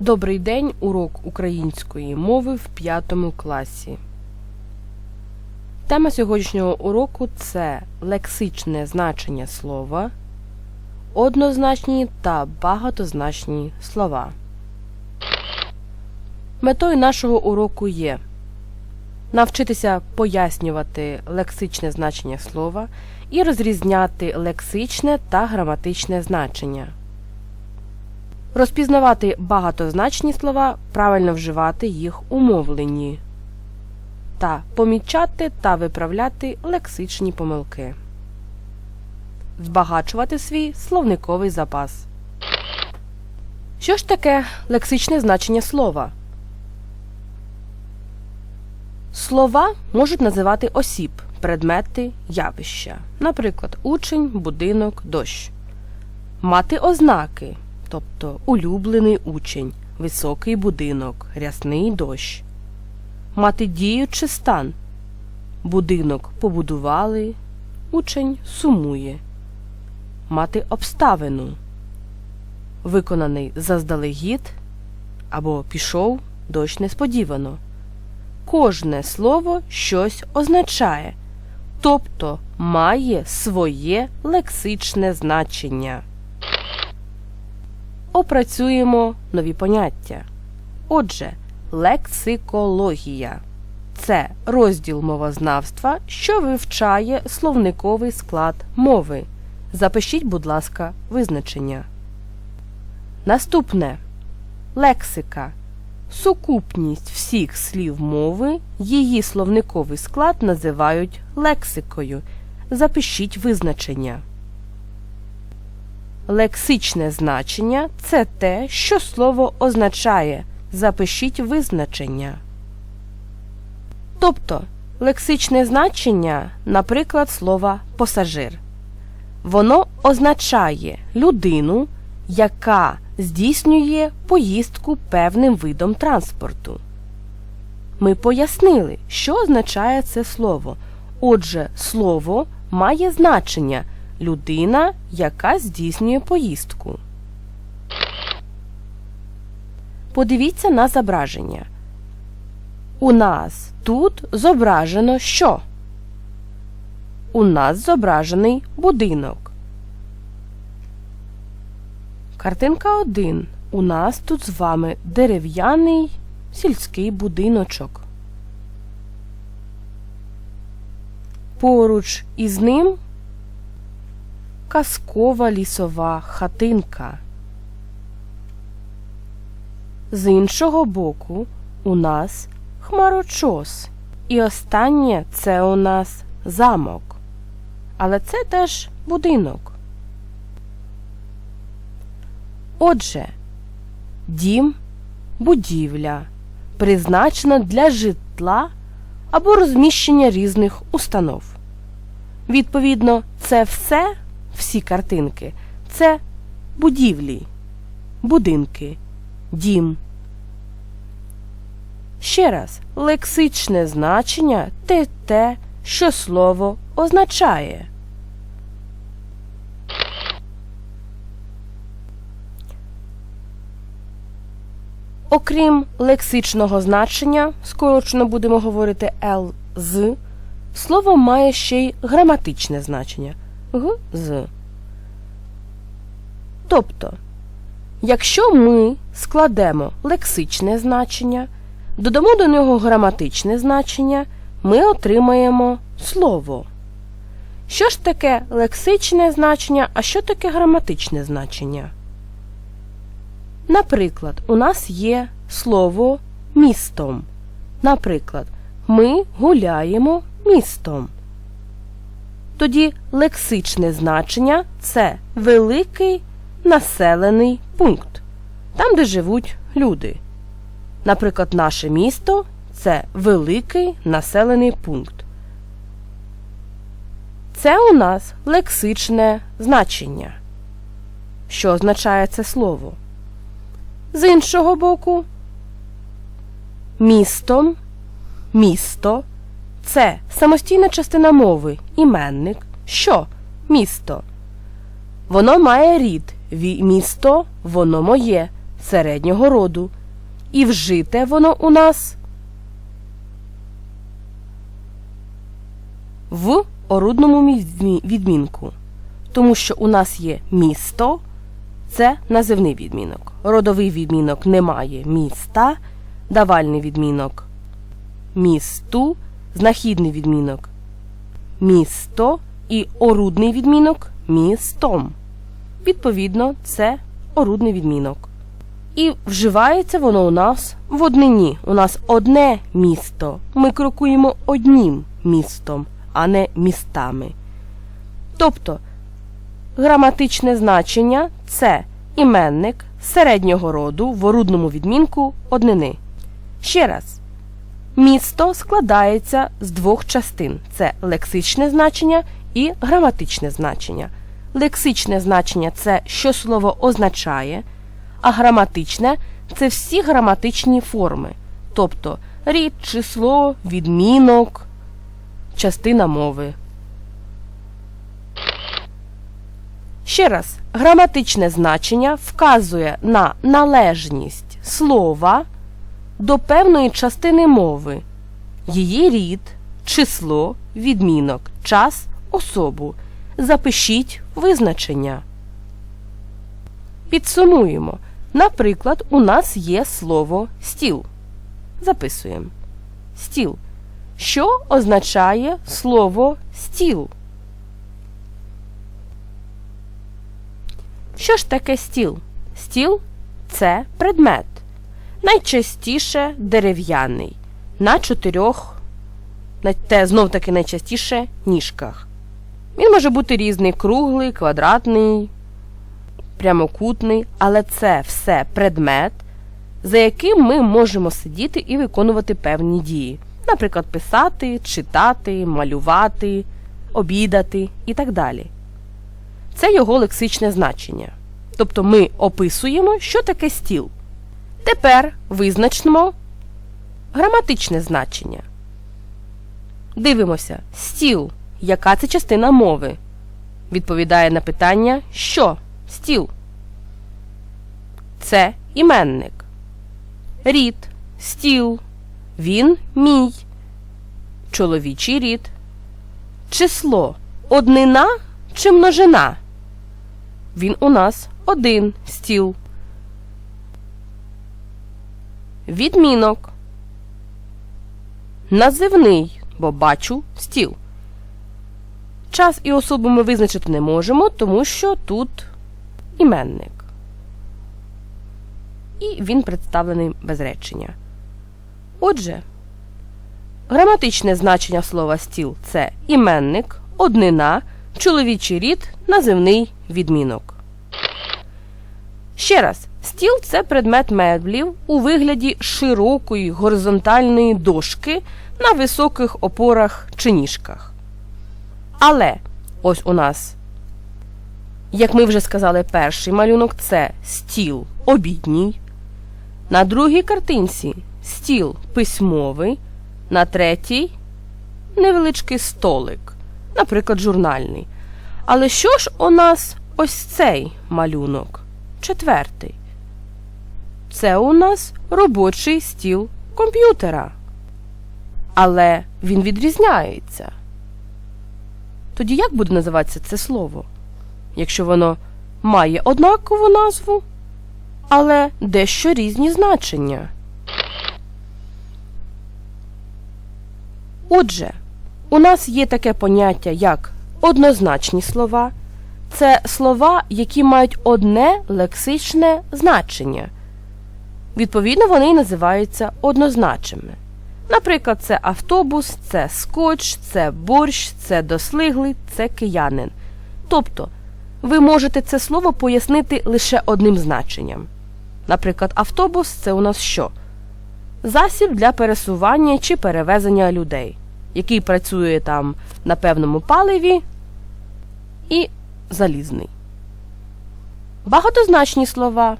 Добрий день, урок української мови в п'ятому класі. Тема сьогоднішнього уроку це лексичне значення слова, однозначні та багатозначні слова. Метою нашого уроку є навчитися пояснювати лексичне значення слова і розрізняти лексичне та граматичне значення. Розпізнавати багатозначні слова, правильно вживати їх у мовленні та помічати та виправляти лексичні помилки. Збагачувати свій словниковий запас. Що ж таке лексичне значення слова? Слова можуть називати осіб, предмети, явища, наприклад, учень, будинок, дощ, мати ознаки, тобто улюблений учень, високий будинок, рясний дощ, мати дію чи стан, будинок побудували, учень сумує, мати обставину, виконаний заздалегідь або пішов дощ несподівано. Кожне слово щось означає, тобто має своє лексичне значення. Опрацюємо нові поняття. Отже, лексикологія це розділ мовознавства, що вивчає словниковий склад мови. Запишіть, будь ласка, визначення. Наступне лексика Сукупність всіх слів мови, її словниковий склад називають лексикою. Запишіть визначення. Лексичне значення це те, що слово означає. Запишіть визначення. Тобто лексичне значення, наприклад, слова пасажир. Воно означає людину, яка здійснює поїздку певним видом транспорту. Ми пояснили, що означає це слово. Отже, слово має значення людина, яка здійснює поїздку. Подивіться на зображення. У нас тут зображено що? У нас зображений будинок. Картинка 1. У нас тут з вами дерев'яний сільський будиночок. Поруч із ним казкова лісова хатинка. З іншого боку у нас хмарочос. І останнє це у нас замок. Але це теж будинок. Отже, дім, будівля, призначена для житла або розміщення різних установ. Відповідно, це все, всі картинки, це будівлі, будинки, дім. Ще раз, лексичне значення те те, що слово означає. Окрім лексичного значення, скорочено будемо говорити «лз», слово має ще й граматичне значення г. Тобто, якщо ми складемо лексичне значення, додамо до нього граматичне значення, ми отримаємо слово. Що ж таке лексичне значення, а що таке граматичне значення? Наприклад, у нас є слово містом. Наприклад, ми гуляємо містом. Тоді лексичне значення це великий населений пункт, там, де живуть люди. Наприклад, наше місто це великий населений пункт. Це у нас лексичне значення. Що означає це слово? З іншого боку, містом, місто це самостійна частина мови, іменник. Що місто? Воно має рід. Місто, воно моє. середнього роду. І вжите воно у нас в орудному відмінку. Тому що у нас є місто, це називний відмінок. Родовий відмінок немає міста, давальний відмінок місту, знахідний відмінок місто і орудний відмінок містом. Відповідно, це орудний відмінок. І вживається воно у нас в однині. У нас одне місто. Ми крокуємо однім містом, а не містами. Тобто граматичне значення це іменник середнього роду в орудному відмінку однини. Ще раз. Місто складається з двох частин: це лексичне значення і граматичне значення. Лексичне значення це що слово означає, а граматичне це всі граматичні форми, тобто рід, число, відмінок, частина мови. Ще раз, граматичне значення вказує на належність слова до певної частини мови, її рід, число, відмінок, час, особу. Запишіть визначення. Підсумуємо. Наприклад, у нас є слово стіл. Записуємо. Стіл. Що означає слово стіл? Що ж таке стіл? Стіл це предмет. Найчастіше дерев'яний. На чотирьох, те знов таки найчастіше ніжках. Він може бути різний круглий, квадратний, прямокутний, але це все предмет, за яким ми можемо сидіти і виконувати певні дії. Наприклад, писати, читати, малювати, обідати і так далі. Це його лексичне значення. Тобто ми описуємо, що таке стіл. Тепер визначимо граматичне значення. Дивимося, стіл. Яка це частина мови? Відповідає на питання що? Стіл. Це іменник. Рід. Стіл. Він мій. Чоловічий рід. Число. Однина чи множина? Він у нас один стіл. Відмінок. Називний, бо бачу стіл. Час і особу ми визначити не можемо, тому що тут іменник. І він представлений без речення. Отже, граматичне значення слова стіл це іменник, однина, чоловічий рід, називний відмінок. Ще раз, стіл це предмет меблів у вигляді широкої горизонтальної дошки на високих опорах чи ніжках. Але ось у нас, як ми вже сказали, перший малюнок це стіл обідній. На другій картинці стіл письмовий, на третій невеличкий столик, наприклад, журнальний. Але що ж у нас ось цей малюнок? Четвертий. Це у нас робочий стіл комп'ютера. Але він відрізняється. Тоді як буде називатися це слово? Якщо воно має однакову назву, але дещо різні значення. Отже, у нас є таке поняття, як однозначні слова. Це слова, які мають одне лексичне значення. Відповідно, вони й називаються однозначними. Наприклад, це автобус, це скотч, це борщ, це дослиглий, це киянин. Тобто, ви можете це слово пояснити лише одним значенням. Наприклад, автобус це у нас що? Засіб для пересування чи перевезення людей, який працює там на певному паливі і залізний. Багатозначні слова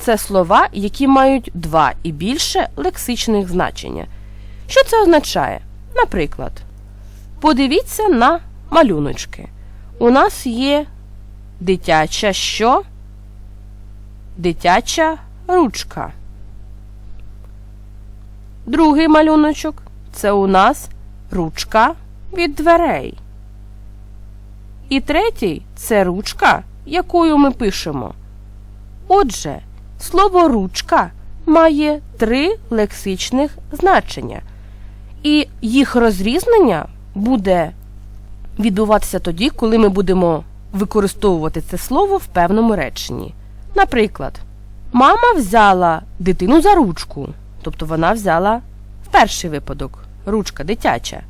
це слова, які мають два і більше лексичних значення. Що це означає? Наприклад, подивіться на малюночки. У нас є дитяча що? Дитяча ручка. Другий малюночок це у нас ручка від дверей. І третій це ручка, якою ми пишемо. Отже, слово ручка має три лексичних значення, і їх розрізнення буде відбуватися тоді, коли ми будемо використовувати це слово в певному реченні. Наприклад, мама взяла дитину за ручку, тобто вона взяла в перший випадок ручка дитяча.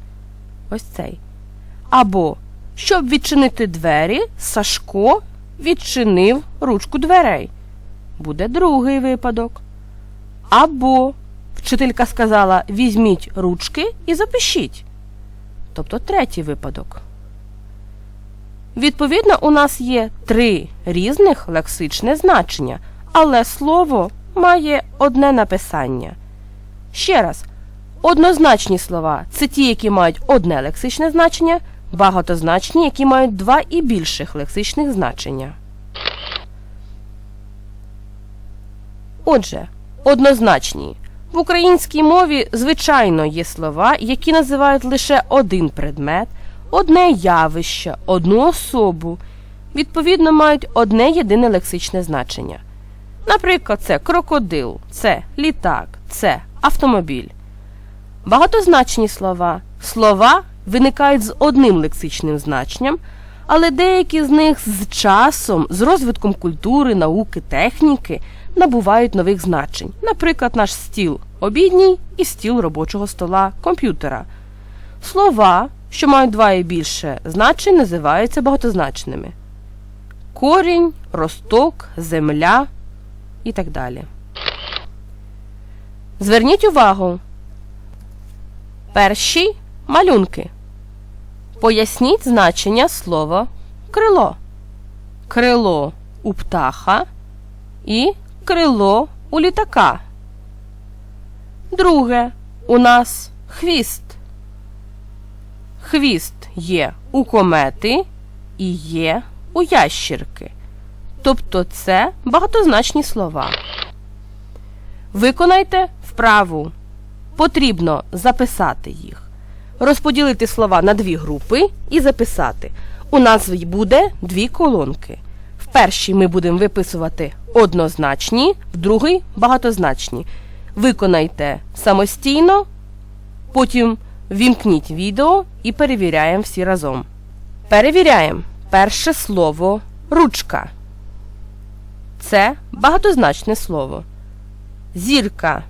Ось цей. Або щоб відчинити двері, Сашко відчинив ручку дверей. Буде другий випадок. Або вчителька сказала: візьміть ручки і запишіть. Тобто третій випадок. Відповідно, у нас є три різних лексичне значення, але слово має одне написання. Ще раз, однозначні слова це ті, які мають одне лексичне значення, багатозначні, які мають два і більших лексичних значення. Отже, однозначні. В українській мові, звичайно, є слова, які називають лише один предмет, одне явище, одну особу, відповідно, мають одне єдине лексичне значення. Наприклад, це крокодил, це літак, це автомобіль. Багатозначні слова. Слова виникають з одним лексичним значенням, але деякі з них з часом, з розвитком культури, науки, техніки набувають нових значень. Наприклад, наш стіл обідній і стіл робочого стола комп'ютера. Слова, що мають два і більше значень, називаються багатозначними. Корінь, росток, земля і так далі. Зверніть увагу. Перші малюнки. Поясніть значення слова крило. Крило у птаха і крило у літака. Друге. У нас хвіст. Хвіст є у комети і є у ящірки. Тобто це багатозначні слова. Виконайте вправу. Потрібно записати їх. Розподілити слова на дві групи і записати. У назві буде дві колонки. В першій ми будемо виписувати однозначні, в другій багатозначні. Виконайте самостійно, потім вімкніть відео і перевіряємо всі разом. Перевіряємо перше слово ручка. Це багатозначне слово. Зірка.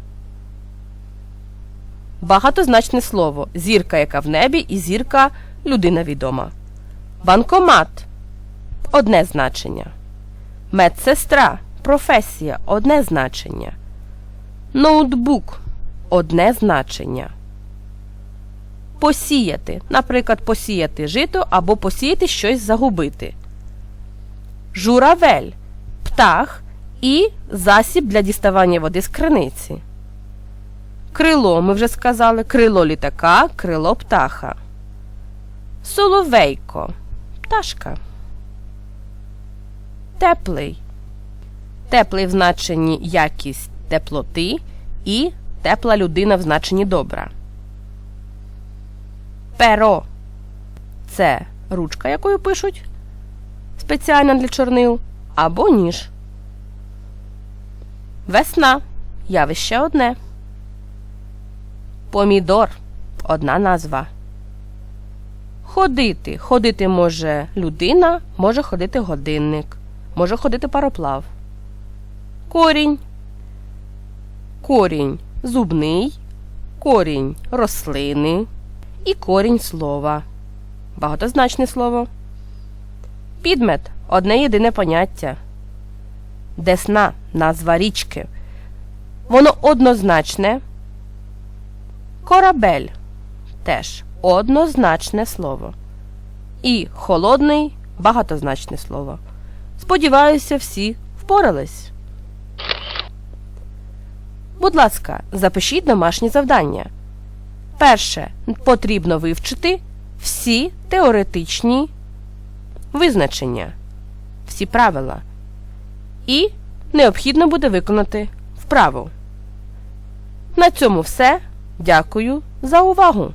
Багатозначне слово. Зірка, яка в небі, і зірка людина відома. Банкомат одне значення. Медсестра професія одне значення. Ноутбук одне значення. Посіяти. Наприклад, посіяти жито або посіяти щось загубити. Журавель птах і засіб для діставання води з криниці. Крило, ми вже сказали, крило літака, крило птаха. Соловейко пташка. Теплий. Теплий в значенні якість теплоти і тепла людина в значенні добра. Перо це ручка, якою пишуть спеціально для чорнил, або ніж. Весна явище одне. Помідор одна назва. Ходити. Ходити може людина, може ходити годинник, може ходити пароплав. Корінь. Корінь зубний, корінь рослини і корінь слова. Багатозначне слово. Підмет одне єдине поняття. Десна назва річки. Воно однозначне. Корабель теж однозначне слово. І холодний багатозначне слово. Сподіваюся, всі впорались. Будь ласка, запишіть домашні завдання. Перше. Потрібно вивчити всі теоретичні визначення, всі правила. І необхідно буде виконати вправу. На цьому все. Дякую за увагу!